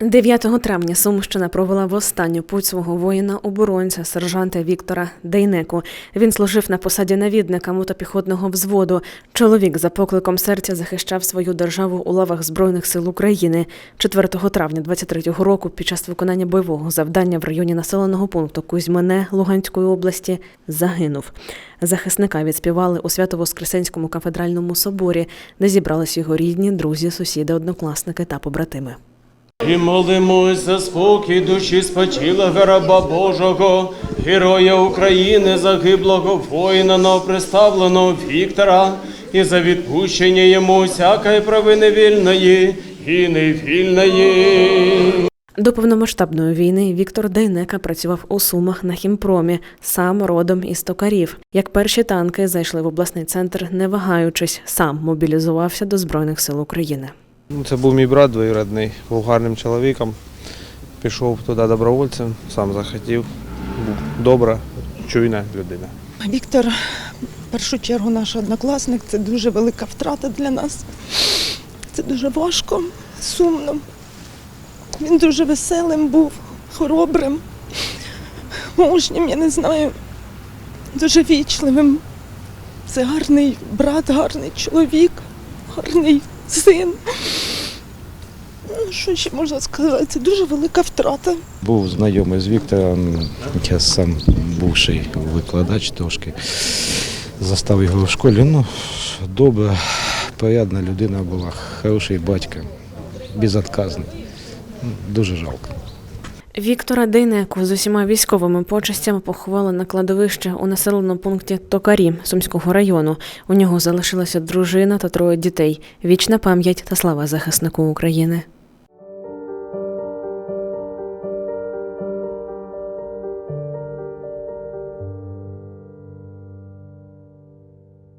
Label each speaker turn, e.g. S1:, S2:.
S1: 9 травня Сумщина провела в останню путь свого воїна-оборонця, сержанта Віктора Дейнеку. Він служив на посаді навідника мотопіхотного взводу. Чоловік за покликом серця захищав свою державу у лавах Збройних сил України. 4 травня 23-го року під час виконання бойового завдання в районі населеного пункту Кузьмене Луганської області загинув. Захисника відспівали у Свято-Воскресенському кафедральному соборі, де зібрались його рідні, друзі, сусіди, однокласники та побратими.
S2: І молимось за спокій душі спочилого раба Божого, героя України, загиблого воїна новоприставленого Віктора, і за відпущення йому всякої провини вільної і невільної.
S1: До повномасштабної війни Віктор Дейнека працював у Сумах на хімпромі, сам родом із токарів. Як перші танки зайшли в обласний центр, не вагаючись, сам мобілізувався до Збройних сил України.
S3: Ну, Це був мій брат двоюрідний, був гарним чоловіком. Пішов туди добровольцем, сам захотів. Був добра, чуйна людина.
S4: Віктор, в першу чергу, наш однокласник, це дуже велика втрата для нас. Це дуже важко, сумно. Він дуже веселим був, хоробрим, мужнім, я не знаю, дуже вічливим. Це гарний брат, гарний чоловік, гарний син. Ну, що ще можна сказати? Це дуже велика втрата.
S5: Був знайомий з Віктором, я сам бувший викладач трошки. Застав його в школі. Ну, добра, порядна людина була, хороший батько, безотказний. Дуже жалко.
S1: Віктора Дейнеку з усіма військовими почестями поховали на кладовище у населеному пункті Токарі Сумського району. У нього залишилася дружина та троє дітей. Вічна пам'ять та слава захиснику України.